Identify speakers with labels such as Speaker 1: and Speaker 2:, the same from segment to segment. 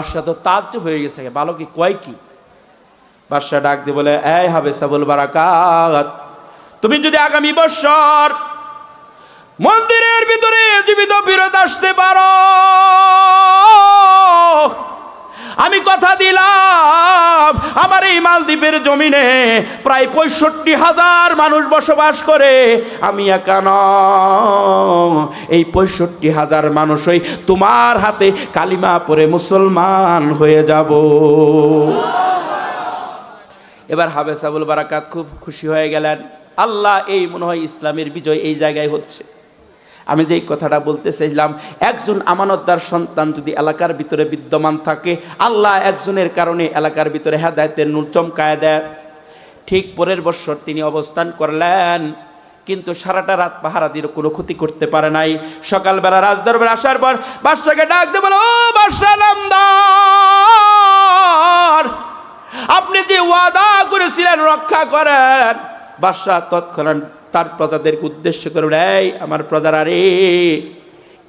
Speaker 1: বাদশাহ তো তাজ হয়ে গেছে, ভালো কি, কয় কি? বাদশাহ ডাক দিয়ে বলে, এই হবে সাবুল বারাকাত, তুমি যদি আগামী বছর মন্দিরের ভিতরে জীবিত ফিরত আসতে পারো আমি কথা দিলাম, আমার এই মালদ্বীপের জমিনে প্রায় পঁয়ষট্টি হাজার মানুষ বসবাস করে। আমি একা। এই পঁয়ষট্টি হাজার মানুষই তোমার হাতে কালিমা পরে মুসলমান হয়ে যাব। এবার হাবেস আবুল বারাকাত খুব খুশি হয়ে গেলেন। আল্লাহ এই মনে হয় ইসলামের বিজয় এই জায়গায় হচ্ছে। আমি যেই কথাটা বলতে চাইলাম, একজন আমানতদার সন্তান যদি এলাকার ভিতরে বিদ্যমান থাকে, আল্লাহ একজনের কারণে এলাকার ভিতরে হেদায়তের নূর চমকায় দেয়। ঠিক পরের বছর তিনি অবস্থান করলেন, কিন্তু সারাটা রাত পাহারা দিয়ে কোনো ক্ষতি করতে পারে নাই। সকালবেলা রাজদরবার আসার পর বাদশাকে ডাক দেবো বাদশাহ নামদার, আপনি যে ওয়াদা করেছিলেন রক্ষা করেন। বাদশাহ তৎক্ষণাৎ তার প্রজাদেরকে উদ্দেশ্য করে এই আমার প্রজারা রে,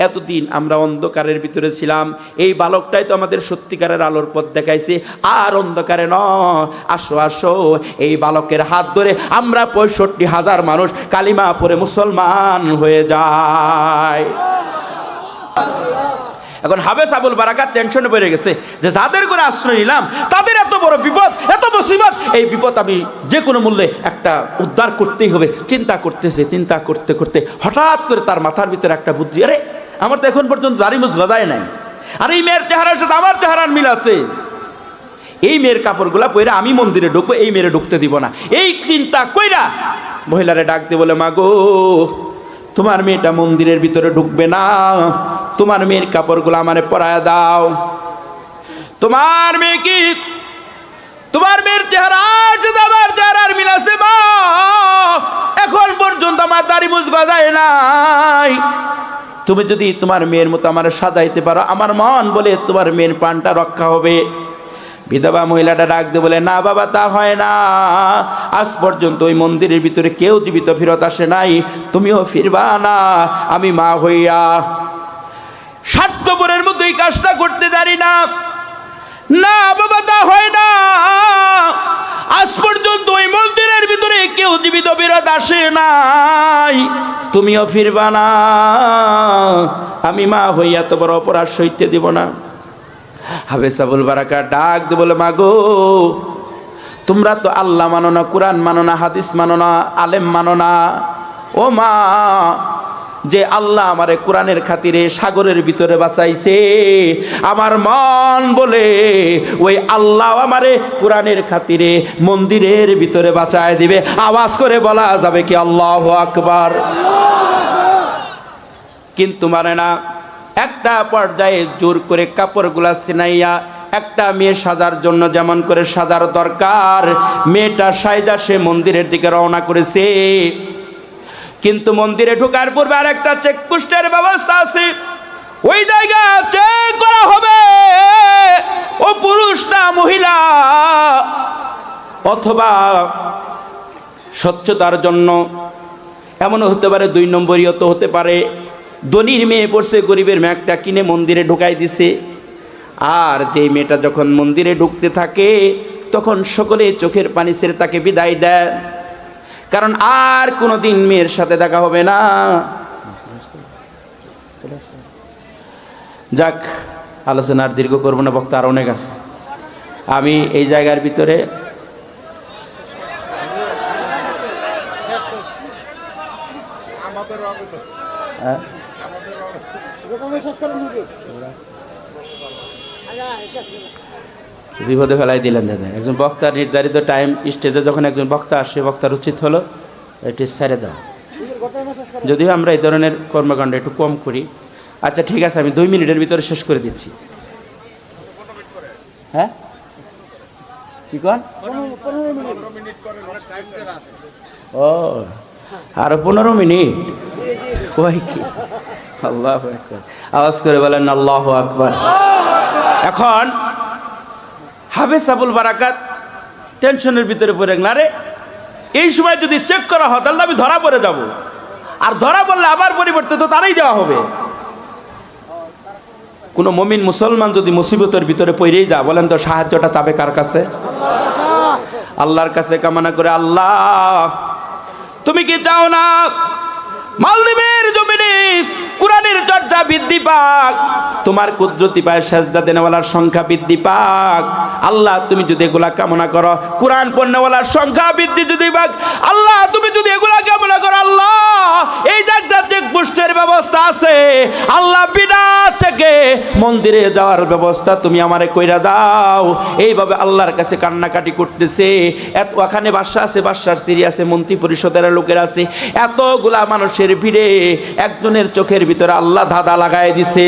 Speaker 1: এতদিন আমরা অন্ধকারের ভিতরে ছিলাম, এই বালকটাই তো আমাদের সত্যিকারের আলোর পথ দেখাইছে, আর অন্ধকারে ন আসো আসো, এই বালকের হাত ধরে আমরা পঁয়ষট্টি হাজার মানুষ কালিমা পরে মুসলমান হয়ে যায় এখন হাবেস আবুল বারাকাত টেনশনে পড়ে গেছে যে যাদের করে আশ্রয় নিলাম, তাদের এত বড় বিপদ, এত মুসিবত, এই বিপদ আমি যে কোনো মূল্যে একটা উদ্ধার করতেই হবে। চিন্তা করতেছে, চিন্তা করতে করতে হঠাৎ করে তার মাথার ভিতরে একটা বুদ্ধি, আরে আমার তো এখন পর্যন্ত দাড়িমুজ গজায় নাই। আর এই মেয়ের চেহারার সাথে আমার চেহারার মিল আছে। এই মেয়ের কাপড়গুলা পইরা আমি মন্দিরে ঢুকবো, এই মেয়েরে ঢুকতে দিব না। এই চিন্তা কইরা মহিলারে ডাক দিয়ে বলে মাগো তোমার মেয়েটা মন্দিরের ভিতরে ঢুকবে না। তোমার মেয়ের কাপড়গুলো আমারে পরায় দাও। তোমার মেয়ে কি? তোমার মেয়ের চেহারা শুধু আমার চেহারার মিল আছে মা। এখন পর্যন্ত আমার দাড়ি মুজ গজায় নাই। তুমি যদি তোমার মেয়ের মতো আমার সাজাইতে পারো, আমার মন বলে তোমার মেয়ের প্রাণটা রক্ষা হবে। বিধবা মহিলাটা ডাক দিয়ে বলে, না বাবা, তা হয় না। আজ পর্যন্ত ওই মন্দিরের ভিতরে কেউ জীবিত ফেরত আসে নাই। তুমিও ফিরবা না। আমি মা হইয়া স্বার্থপরের মতো এই কাজটা করতে পারি না। না, বাবা, তা হয় না। আজ পর্যন্ত ওই মন্দিরের ভিতরে কেউ জীবিত বিরত আসে নাই। তুমিও ফিরবা না। আমি মা হইয়া তো বড় অপরাধ সইতে দিব না। হাবেস আবুল বারাকা ডাক দিয়ে বলে মাগো তোমরা তো আল্লাহ মানো না, কোরআন মানো না, হাদিস মানো না, আলেম মানো না। ও মা যে আল্লাহ আমারে কোরআনের খাতিরে সাগরের ভিতরে বাঁচাইছে। আমার মন বলে ওই আল্লাহ আমারে কোরআনের খাতিরে মন্দিরের ভিতরে বাঁচায় দিবে। আওয়াজ করে বলা যাবে কি আল্লাহ আকবার। কিন্তু মানে না, একটা পর্যায়ে জোর করে কাপড়গুলা সিনাইয়া একটা মেয়ে সাজার জন্য যেমন করে সাজার দরকার, মেয়েটা সাইজা সে মন্দিরের দিকে রওনা করেছে। কিন্তু মন্দিরে ঢোকার পূর্বে আর একটা চেকপোস্টের ব্যবস্থা আছে। ওই জায়গা চেক করা হবে। ও পুরুষ না মহিলা। অথবা স্বচ্ছতার জন্য এমনও হতে পারে, দুই নম্বরীয় তো হতে পারে। ধনির মেয়ে পড়ছে, গরিবের মেয়েটা কিনে মন্দিরে ঢুকাই দিছে। আর যেই মেয়েটা যখন মন্দিরে ঢুকতে থাকে, তখন সকলে চোখের পানি ছেড়ে তাকে বিদায় দেয়। কারণ আর কোনো দিন মেয়ের সাথে দেখা হবে না যাক, আলোচনার দীর্ঘ করব না, বক্তা আর অনেক আছে আমি এই জায়গার ভিতরে হ্যাঁ? বিপদে ফেলাই দিলেন দাদা। একজন বক্তা নির্ধারিত টাইম স্টেজে যখন একজন বক্তা আসে, বক্তার উচিত হলো, এটি ছেড়ে দাও যদিও আমরা এই ধরনের কর্মকাণ্ড একটু কম করি। আচ্ছা ঠিক আছে, আমি দুই মিনিটের ভিতরে শেষ করে দিচ্ছি। হ্যাঁ? কি কন? ও, আরও পনেরো মিনিট? ওই কি? আল্লাহ আওয়াজ করে বলেন, আল্লাহ আকবার। এখন হাবেস আবুল বারাকাত, টেনশনের ভিতরে পড়ে না রে এই সময় যদি চেক করা হয়, তাহলে আমি ধরা পড়ে যাব। আর ধরা পড়লে আবার পরিবর্তে তো তারাই দেওয়া হবে। কোনো মমিন মুসলমান যদি মুসিবতের ভিতরে পড়েই যা বলেন তো সাহায্যটা চাবে কার কাছে? আল্লাহর কাছে কামনা করে, আল্লাহ, তুমি কি চাও না? মালদ্বীপের জমিনে কোরআনের চর্চা বৃদ্ধি পাক, তোমার কুদরতি পায় সেজদা দেনেওয়ালার সংখ্যা বৃদ্ধি পাক। আল্লাহ, তুমি যদি এগুলা কামনা করো, কোরআন পণ্যওয়ালার সংখ্যা বৃদ্ধি যদি পাক, আল্লাহ, তুমি যদি এগুলা কামনা করো, আল্লাহ, এই জায়গাটা চেক পোস্টের ব্যবস্থা আছে। আল্লাহ, বিনা থেকে মন্দিরে যাওয়ার ব্যবস্থা তুমি আমারে কইরা দাও। এইভাবে আল্লাহর কাছে কান্নাকাটি করতেছে। এত ওখানে বাসা আছে, বাসার সিরি আছে, মন্ত্রী পরিষদের লোকের আছে। এতগুলা মানুষের ভিড়ে একজনের চোখের ভিতরে আল্লাহ ধাঁধা লাগায় দিছে।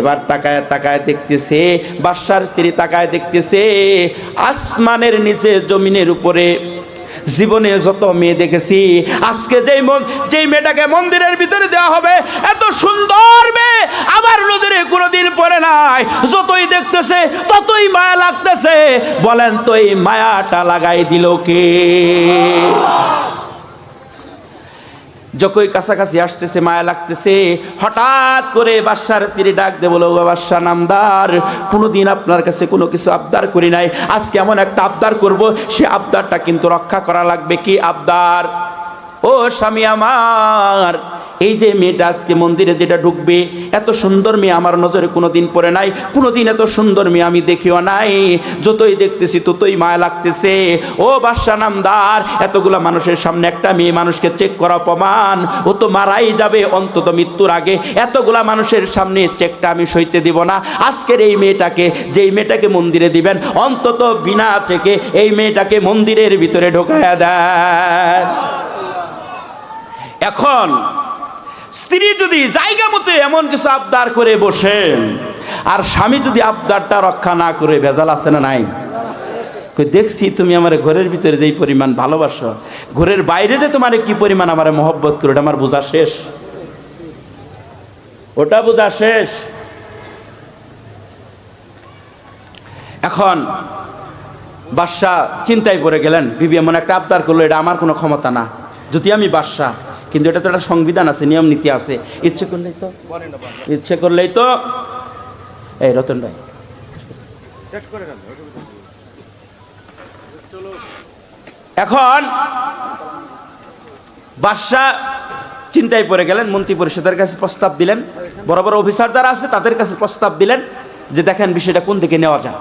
Speaker 1: এবার তাকায় তাকায় দেখতেছে বাসার স্ত্রী তাকায় দেখতেছে, আসমানের নিচে জমিনের উপরে জীবনে যত মেয়ে দেখেছি, আজকে যেই যেই মেয়েটাকে মন্দিরের ভিতরে দেওয়া হবে, এত সুন্দর মেয়ে আমার নজরে কোনোদিন পড়ে নাই। যতই দেখতেছে, ততই মায়া লাগতেছে। বলেন তো এই মায়াটা লাগাই দিল কে? যখনই কাছাকাছি আসতেছে, মায়া লাগতেছে, হঠাৎ করে বাদশার স্ত্রী ডাক দে বলো নামদার, কোনোদিন আপনার কাছে কোনো কিছু আবদার করি নাই। আজকে এমন একটা আবদার করব, সে আবদারটা কিন্তু রক্ষা করা লাগবে। কি আবদার? ও স্বামী আমার এই যে মেয়েটা আজকে মন্দিরে যেটা ঢুকবে, এত সুন্দর মেয়ে আমার নজরে কোনোদিন পড়ে নাই, কোনোদিন এত সুন্দর মেয়ে আমি দেখিও নাই। যতই দেখতেছি ততই মায়া লাগতেছে। ও বাদশা নামদার, এতগুলা মানুষের সামনে একটা মেয়ে মানুষকে চেক করা অপমান। ও তো মারাই যাবে অন্তত মৃত্যুর আগে। এতগুলা মানুষের সামনে চেকটা আমি সইতে দিব না। আজকের এই মেয়েটাকে, যেই মেয়েটাকে মন্দিরে দিবেন, অন্তত বিনা চেকে এই মেয়েটাকে মন্দিরের ভিতরে ঢোকায়া দেয় এখন স্ত্রী যদি জায়গা মতো এমন কিছু আবদার করে বসে, আর স্বামী যদি আবদারটা রক্ষা না করে, ভেজাল আছে না নাই? দেখছি তুমি আমার ঘরের ভিতরে যেই পরিমাণ ভালোবাসো, ঘরের বাইরে যে তোমার কি পরিমাণ আমার মহব্বত করে আমার বোঝা শেষ। ওটা বোঝা শেষ। এখন বাদশাহ চিন্তায় পড়ে গেলেন, বিবি এমন একটা আবদার করল, এটা আমার কোনো ক্ষমতা না। যদি আমি বাদশাহ কিন্তু এটা তো একটা সংবিধান আছে, নিয়ম নীতি আছে। ইচ্ছে করলেই তো, ইচ্ছে করলেই তো। এই রতন ভাই। এখন বাদশাহ চিন্তায় পড়ে গেলেন, মন্ত্রী পরিষদের কাছে প্রস্তাব দিলেন। বড় বড় অফিসার যারা আছে, তাদের কাছে প্রস্তাব দিলেন যে দেখেন বিষয়টা কোন দিকে নেওয়া যায়।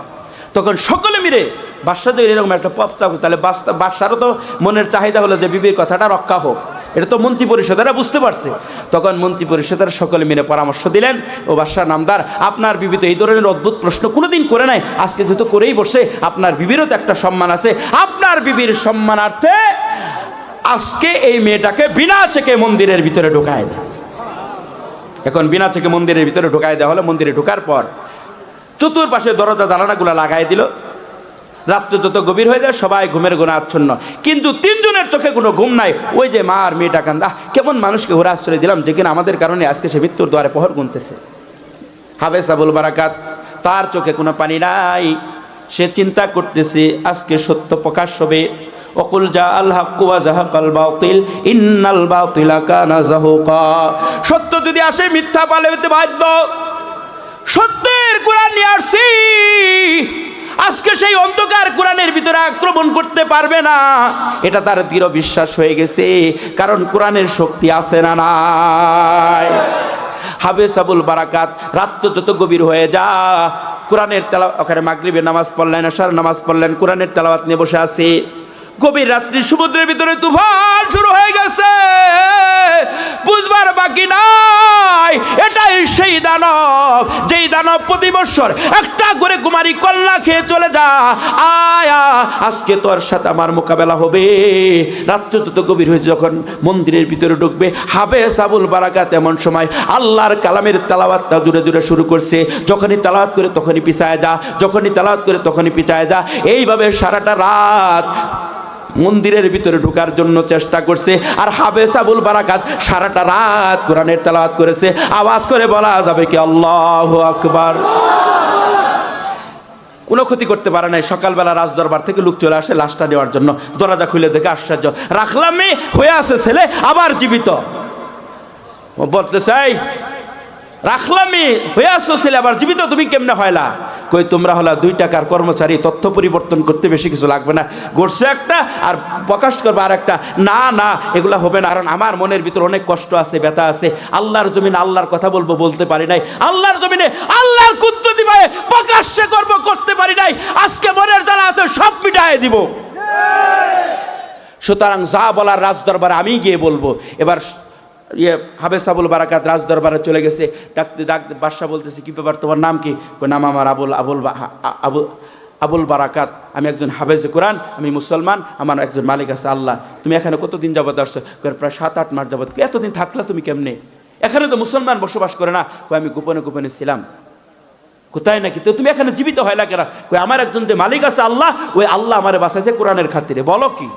Speaker 1: তখন সকলে মিলে বাদশাহ এরকম একটা প্রস্তাব, তাহলে বাদশারও তো মনের চাহিদা হলো যে বিবির কথাটা রক্ষা হোক। এটা তো মন্ত্রী পরিষদেরা বুঝতে পারছে। তখন মন্ত্রী পরিষদের সকলে মিলে পরামর্শ দিলেন, ও বাদশাহ নামদার, আপনার বিবি তো এই ধরনের অদ্ভুত প্রশ্ন কোনোদিন করে নাই, আজকে যেহেতু করেই বসে, আপনার বিবিরও তো একটা সম্মান আছে। আপনার বিবির সম্মানার্থে আজকে এই মেয়েটাকে বিনা চেকে মন্দিরের ভিতরে ঢোকায় দেয়। এখন বিনা চেকে মন্দিরের ভিতরে ঢোকায় দেওয়া হলো, মন্দিরে ঢোকার পর চতুর্পাশে দরজা জানালাগুলো লাগাই দিল। রাত্রে যত গভীর হয়ে যায়, সবাই ঘুমের গোনা আচ্ছন্ন কিন্তু তিনজনের চোখে কোনো ঘুম নাই। ওই যে মা আর মেয়েটা কান্দা। কেমন মানুষকে ঘোরা আশ্রয় দিলাম যে কিনা আমাদের কারণে আজকে সে মৃত্যুর দ্বারে পহর গুনতেছে। হাবেস আবুল বারাকাত, তার চোখে কোনো পানি নাই। সে চিন্তা করতেছে, আজকে সত্য প্রকাশ হবে। অকুল যা আল্লাহ কুয়া জাহাকাল বাতিল, ইন্নাল বাতিলা কানা জাহুকা। সত্য যদি আসে, মিথ্যা পালাতে বাধ্য। সত্যের কোরআন নিয়ে আসছি। আজকে সেই অন্ধকার কোরআনের ভিতরে আক্রমণ করতে পারবে না। এটা তার দৃঢ় বিশ্বাস হয়ে গেছে, কারণ কোরআনের শক্তি আছে না নাই। হাবেস আবুল বারাকাত রাত্র যত গভীর হয়ে যা, কোরআনের তেলা ওখানে মাগরিবের নামাজ পড়লেন আসার নামাজ পড়লেন, কোরআনের তেলাওয়াত নিয়ে বসে আছে। গভীর রাত্রি সমুদ্রের ভিতরে তুফান শুরু হয়ে গেছে। বুঝবার বাকি নাই, এটাই সেই দানব, যেই দানব প্রতি বছর একটা করে কুমারী কল্লা খেয়ে চলে যা। আয়া আজকে তোর সাথে আমার মোকাবেলা হবে। রাত্র যত গভীর হয়েছে যখন মন্দিরের ভিতরে ঢুকবে হাবে সাবুল বারাকা তেমন সময় আল্লাহর কালামের তালাওয়াতটা জুড়ে জুড়ে শুরু করছে। যখনই তালাওয়াত করে তখনই পিছায় যা, যখনই তালাওয়াত করে তখনই পিছায় যা। এইভাবে সারাটা রাত মন্দিরের ভিতরে ঢোকার জন্য চেষ্টা করছে। আর হাবেস আবুল বারাকাত সারাটা রাত কোরআনের তেলাওয়াত করেছে। আওয়াজ করে বলা যাবে কি, আল্লাহ আকবার। কোনো ক্ষতি করতে পারে নাই, সকালবেলা রাজদরবার থেকে লোক চলে আসে লাশটা নেওয়ার জন্য। দরজা খুলে দেখে আশ্চর্য। রাখলাম হয়ে আছে ছেলে, আবার জীবিত। বলতে চাই রাখলামই হয়ে আসছো ছেলে, আবার জীবিত তুমি কেমনে হয়লা কই, তোমরা হলা দুই টাকার কর্মচারী, তথ্য পরিবর্তন করতে বেশি কিছু লাগবে না। গড়ছে একটা, আর প্রকাশ করবে আর একটা, না না, এগুলা হবে না। কারণ আমার মনের ভিতর অনেক কষ্ট আছে, ব্যথা আছে। আল্লাহর জমিনে আল্লাহর কথা বলব, বলতে পারি নাই। আল্লাহর জমিনে আল্লাহর কুদ্দুতি পায়ে প্রকাশ্যে কর্ম করতে পারি নাই। আজকে মনের জ্বালা আছে, সব মিটায় দিব। সুতরাং যা বলার রাজ দরবারে আমি গিয়ে বলব। এবার ইয়ে হাবেস আবুল বারাকাত রাজ দরবারে চলে গেছে। ডাকতে ডাকতে বাদশাহ বলতেছে কি ব্যাপার তোমার নাম কি? নাম আমার আবুল আবুল আবুল আবুল বারাকাত। আমি একজন হাফেজে কোরআন আমি মুসলমান আমার একজন মালিক আছে আল্লাহ। তুমি এখানে কতদিন যাবত আসছো? প্রায় সাত আট মাস যাবত। এতদিন থাকলা তুমি কেমনে? এখানে তো মুসলমান বসবাস করে না। কই, আমি গোপনে গোপনে ছিলাম। কোথায় নাকি? তো তুমি এখানে জীবিত হয় না কেন? কই আমার একজন যে মালিক আছে আল্লাহ ওই আল্লাহ আমারে বাঁচাইছে কোরআনের খাতিরে। বলো কি?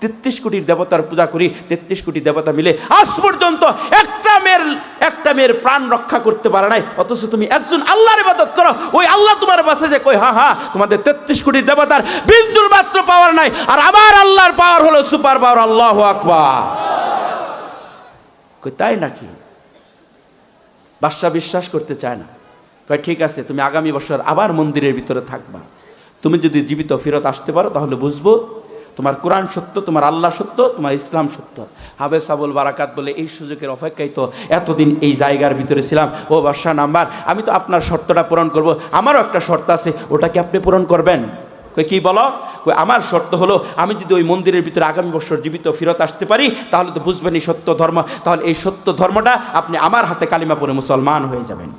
Speaker 1: তেত্রিশ কোটির দেবতার পূজা করি, তেত্রিশ কোটি দেবতা মিলে আজ পর্যন্ত একটা মেয়ের একটা মেয়ের প্রাণ রক্ষা করতে পারে নাই। অথচ তুমি একজন আল্লাহর ইবাদত করো। ওই আল্লাহ তোমার বাঁচাইছে কই হ্যাঁ হ্যাঁ তোমাদের তেত্রিশ কোটির দেবতার বিন্দুর মাত্র পাওয়ার নাই। আর আমার আল্লাহর পাওয়ার হলো সুপার পাওয়ার আল্লাহ আকবার। তাই নাকি? বাদশাহ বিশ্বাস করতে চায় না। কয়, ঠিক আছে, তুমি আগামী বছর আবার মন্দিরের ভিতরে থাকবা। তুমি যদি জীবিত ফেরত আসতে পারো, তাহলে বুঝব তোমার কোরআন সত্য, তোমার আল্লাহ সত্য, তোমার ইসলাম সত্য। হাবে সাবুল বারাকাত বলে, এই সুযোগের অপেক্ষায় তো এতদিন এই জায়গার ভিতরে ছিলাম। ও বাদশাহ নাম্বার, আমি তো আপনার শর্তটা পূরণ করব। আমারও একটা শর্ত আছে, ওটা কি আপনি পূরণ করবেন? কি বলো? আমার শর্ত হলো, আমি যদি ওই মন্দিরের ভিতরে আগামী বছর জীবিত ফেরত আসতে পারি, তাহলে তো বুঝবেন এই সত্য ধর্ম। তাহলে এই সত্য ধর্মটা আপনি আমার হাতে কালিমা পরে মুসলমান হয়ে যাবেন।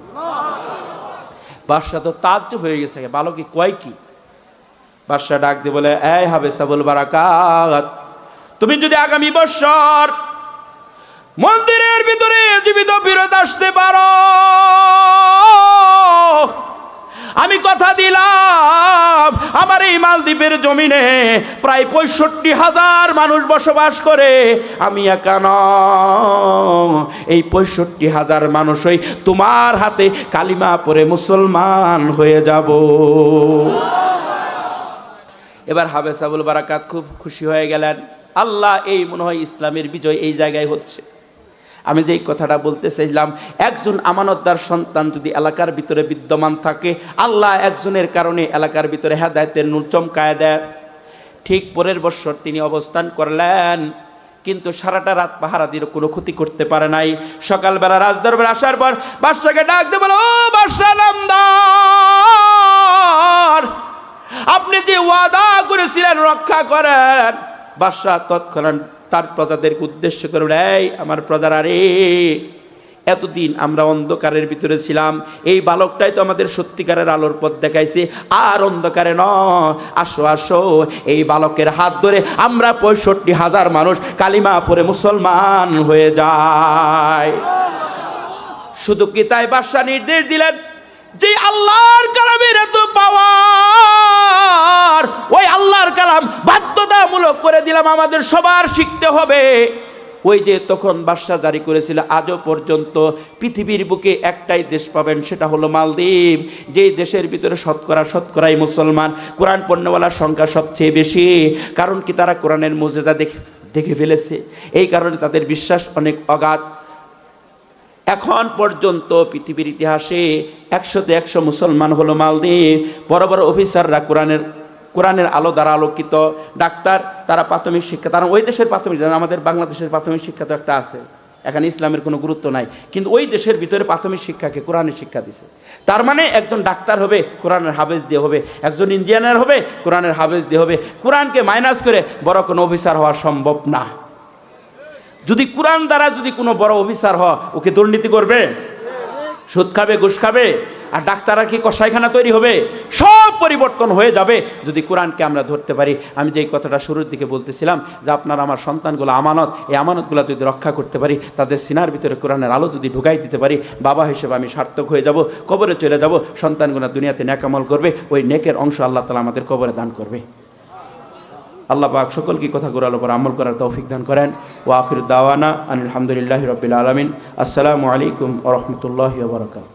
Speaker 1: বাদশাহ তো তাজ্জব হয়ে গেছে। বালকি কয় কি? বাদশাহ ডাক দিয়ে বলে, এই হবে সাবুল বারাকাত, তুমি যদি আগামী বছর মন্দিরের ভিতরে জীবিত ফেরত আসতে পারো আমি কথা দিলাম, আমার এই মালদ্বীপের জমিনে প্রায় পঁয়ষট্টি হাজার মানুষ বসবাস করে আমি একা। এই পঁয়ষট্টি হাজার মানুষই তোমার হাতে কালিমা পরে মুসলমান হয়ে যাব এবার হাবেস আবুল বারাকাত খুব খুশি হয়ে গেলেন। আল্লাহ এই মনে হয় ইসলামের বিজয় এই জায়গায় হচ্ছে। আমি যেই কথাটা বলতে চাইলাম, একজন আমানতদার সন্তান যদি এলাকার ভিতরে বিদ্যমান থাকে, আল্লাহ একজনের কারণে এলাকার ভিতরে হেদায়তের নূর চমকায় দেয়। ঠিক পরের বছর তিনি অবস্থান করলেন, কিন্তু সারাটা রাত পাহারা দিয়ে কোনো ক্ষতি করতে পারে নাই। সকালবেলা রাজদরবার আসার পর বাদশাকে ডাক ও বাদশাহ নামদার! আপনি যে ওয়াদা করেছিলেন রক্ষা করেন, বাদশাহ তৎক্ষণাৎ তার প্রজাদেরকে উদ্দেশ্য করে এই আমার প্রজারা রে, এতদিন আমরা অন্ধকারের ভিতরে ছিলাম, এই বালকটাই তো আমাদের সত্যিকারের আলোর পথ দেখাইছে, আর অন্ধকারে ন আসো আসো, এই বালকের হাত ধরে আমরা পঁয়ষট্টি হাজার মানুষ কালিমা পরে মুসলমান হয়ে যায় শুধু কি তাই বাদশাহ নির্দেশ দিলেন? যে আল্লাহর কালামের এত পাওয়ার ওই আল্লাহর কালাম বাধ্যতামূলক করে দিলাম, আমাদের সবার শিখতে হবে। ওই যে তখন বাদশাহ জারি করেছিল, আজও পর্যন্ত পৃথিবীর বুকে একটাই দেশ পাবেন, সেটা হলো মালদ্বীপ। যেই দেশের ভিতরে শতকরা শতকরাই মুসলমান, কোরআন পণ্যওয়ালার সংখ্যা সবচেয়ে বেশি। কারণ কি তারা কোরআনের মর্যাদা দেখে দেখে ফেলেছে। এই কারণে তাদের বিশ্বাস অনেক অগাধ। এখন পর্যন্ত পৃথিবীর ইতিহাসে একশোতে একশো মুসলমান হলো মালদ্বীপ। বড় বড় অফিসাররা কোরআনের কোরআনের আলো দ্বারা আলোকিত। ডাক্তার, তারা প্রাথমিক শিক্ষা, তারা ওই দেশের প্রাথমিক, যেমন আমাদের বাংলাদেশের প্রাথমিক শিক্ষা তো একটা আছে। এখানে ইসলামের কোনো গুরুত্ব নাই। কিন্তু ওই দেশের ভিতরে প্রাথমিক শিক্ষাকে কোরআনের শিক্ষা দিছে। তার মানে একজন ডাক্তার হবে, কোরআনের হাফেজ দিয়ে হবে। একজন ইঞ্জিনিয়ার হবে, কোরআনের হাফেজ দিয়ে হবে। কোরআনকে মাইনাস করে বড় কোনো অফিসার হওয়া সম্ভব না। যদি কোরআন দ্বারা যদি কোনো বড় অফিসার হয়, ওকে দুর্নীতি করবে? সুদ খাবে, ঘুষ খাবে? আর ডাক্তাররা কি কষাইখানা তৈরি হবে? সব পরিবর্তন হয়ে যাবে। যদি কোরআনকে আমরা ধরতে পারি, আমি যেই কথাটা শুরুর দিকে বলতেছিলাম যে আপনার আমার সন্তানগুলো আমানত, এই আমানতগুলো যদি রক্ষা করতে পারি, তাদের সিনার ভিতরে কোরআনের আলো যদি ঢুকাই দিতে পারি, বাবা হিসেবে আমি সার্থক হয়ে যাব, কবরে চলে যাব, সন্তানগুলো দুনিয়াতে ন্যাকামল করবে, ওই নেকের অংশ আল্লাহ তালা আমাদের কবরে দান করবে। আল্লাহ পাক সকল কি কথা গোড়ার উপর আমল করার তৌফিক দান করেন। ও আখির দাওয়ানা আনিল হামদুলিল্লাহ রবিল আলমিন। আসসালামু আলাইকুম ও রহমতুল্লাহ বরকাত